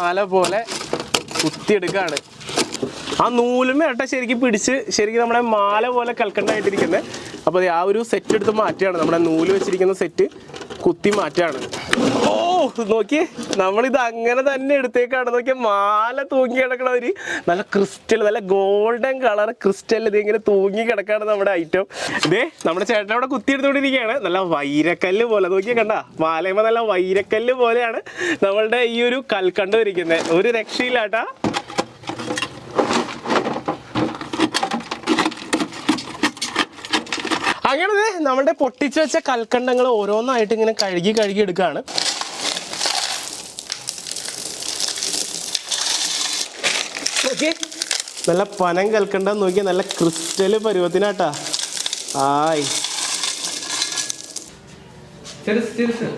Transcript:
മാല പോലെ കുത്തിയെടുക്കുകയാണ് ആ നൂലും ഇരട്ട ശരിക്കും പിടിച്ച് ശരിക്കും നമ്മുടെ മാല പോലെ കൽക്കണ്ടായിട്ടിരിക്കുന്നത് അപ്പോൾ ആ ഒരു സെറ്റ് എടുത്ത് മാറ്റുകയാണ്. നമ്മുടെ നൂൽ വെച്ചിരിക്കുന്ന സെറ്റ് കുത്തി മാറ്റാണ് ഓ നോക്കിയേ നമ്മളിത് അങ്ങനെ തന്നെ എടുത്തേക്കാണ്. നോക്കിയ മാല തൂങ്ങി കിടക്കണ ഒരു നല്ല ക്രിസ്റ്റൽ നല്ല ഗോൾഡൻ കളർ ക്രിസ്റ്റൽ ഇത് ഇങ്ങനെ തൂങ്ങി കിടക്കാണ് നമ്മുടെ ഐറ്റം ഇതേ നമ്മുടെ ചേട്ടൻ അവിടെ കുത്തി എടുത്തുകൊണ്ടിരിക്കുകയാണ് നല്ല വൈരക്കല്ല് പോലെ. നോക്കിയാൽ കണ്ട? മാലയമ്മ നല്ല വൈരക്കല്ല് പോലെയാണ് നമ്മളുടെ ഈ ഒരു കൽക്കണ്ട് ഒരു രക്ഷയില്ലാട്ടാ. അങ്ങനെ നമ്മുടെ പൊട്ടിച്ചു വെച്ച കൽക്കണ്ടങ്ങൾ ഓരോന്നായിട്ട് ഇങ്ങനെ കഴുകി കഴുകി എടുക്കുകയാണ്. നല്ല പനം കൽക്കണ്ടം നോക്കി നല്ല ക്രിസ്റ്റൽ പരുവത്തിനാട്ടാ. ആയ്. ചെറുസ് ചെറുസ്